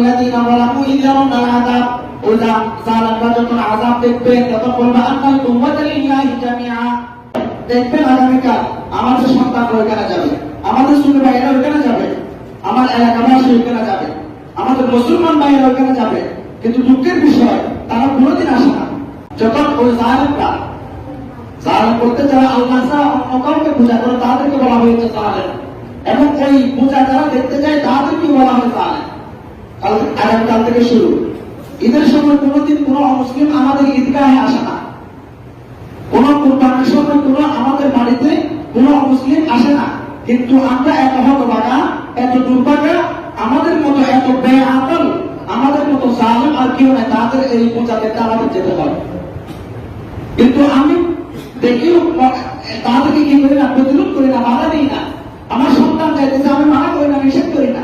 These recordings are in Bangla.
الذين ظلموا إذ يرون العذاب ওরা জালালরা যখন আযাব দেখবে তখন বলবে আন্নাল কুওয়াতা লিল্লাহি জামিআ দেখবেন আগামীকাল আমাদের সন্তান ওইখানে যাবে আমাদের ছোট ভাইয়েরা ওইখানে যাবে আমার এলাকাবাসী ওইখানে যাবে আমাদের মুসলমান ভাইয়েরা ওইখানে যাবে কিন্তু দুঃখের বিষয় তারা কোনোদিন আসে না যখন ওই জালেমরা জালেম করতে যারা আল্লাহ ছাড়া অন্য কাউকে পূজা করে তাদেরকে বলা হয়েছে জালেম এবং ওই পূজা যারা দেখতে যায় তাদেরকে বলা হয় জালেম কাল থেকে শুরু। ঈদের সময় কোনোদিন কোন মুসলিম আমাদের ঈদগাহে আসে না। কোন কোরবানির সময় কোন আমাদের বাড়িতে কোন মুসলিম আসে না। কিন্তু আমরা এত হতভাগা এত দুর্ভাগা, আমাদের মতো এত বেআকল আমাদের মতো জালেম আর কেউ নাই, তাদের এই পূজা দেখতে আমাদের যেতে হয় কিন্তু আমি দেখিও, তাদেরকে কি করি না? প্রতিরোধ করি না, বাধা দিই না। আমার সন্তান চাইতেছে, আমি মানা করি না, নিষেধ করি না।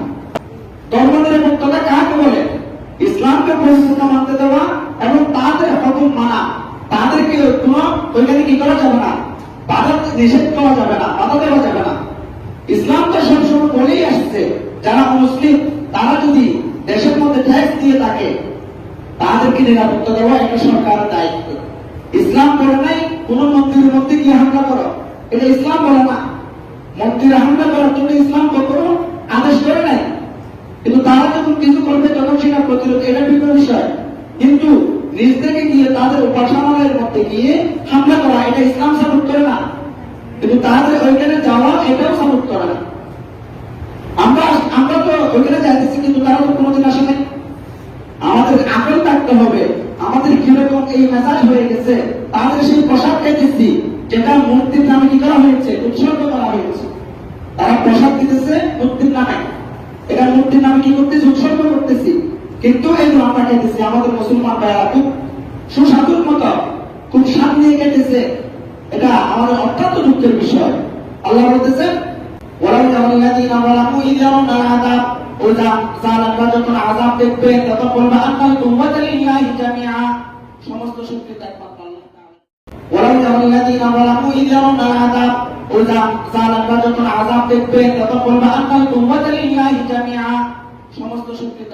ধর্মনিরপেক্ষতা কাকে বলে? ইসলামকে পরিস্থিতি মানতে দেওয়া এবং তাদের হুকুম মানা। তাদেরকে কোন ওইখানে কি করা যাবে না? বাধা নিষেধ করা যাবে না, বাধা দেওয়া যাবে না। ইসলাম তো সবসময় বলেই আসছে, যারা মুসলিম, তারা যদি দেশের মধ্যে ট্যাক্স দিয়ে থাকে, তাদেরকে নিরাপত্তা দেওয়া এটা সরকারের দায়িত্ব। ইসলাম বলে নাই, কোন মন্দিরের মধ্যে গিয়ে হামলা করো। এটা ইসলাম বলে না। মন্দিরে হামলা করার জন্য ইসলাম কখনো আদেশ করে নাই। কিন্তু তারা যখন কিছু করবে, তখন সেটা প্রতিরোধ এটা বিভিন্ন বিষয়। কিন্তু নিজ থেকে গিয়ে তাদের উপাসনালয়ের মধ্যে গিয়ে হামলা করা, এটা ইসলাম সাপোর্ট করে না। কিন্তু তাদের ওইখানে যাওয়া, এটাও সাপোর্ট করে না। আমরা আমরা তো ওইখানে যাইতেছি, কিন্তু তারা তো কোনোদিন আসে নাই। আমাদের আকল থাকতে হবে। আমাদের কীরকম এই মেজাজ হয়ে গেছে, তাদের সেই পোশাক খাইতেছি, যেটা মূর্তির নামে কি করা হয়েছে, উৎসর্গ করা হয়েছে। তারা প্রসাদ দিতেছে মূর্তির মধ্যে নাম কি করতেছি? উৎসর্গ করতেছি। কিন্তু এই নাম কাটাইতেছি আমাদের মুসলমান ভাইয়ারা খুব সুস্বাদুর মতো, খুব স্বাদ নিয়ে কেটেছে এটা আমাদের অত্যন্ত দুঃখের বিষয়। আল্লাহ বলতেছে ওরাই সমস্ত ওরাই ওজা চার আল্লাহ যখন আজাব দেখবেন তখন বলবে আল্লাহ তোমাদের ইলাহি সমস্ত শক্তির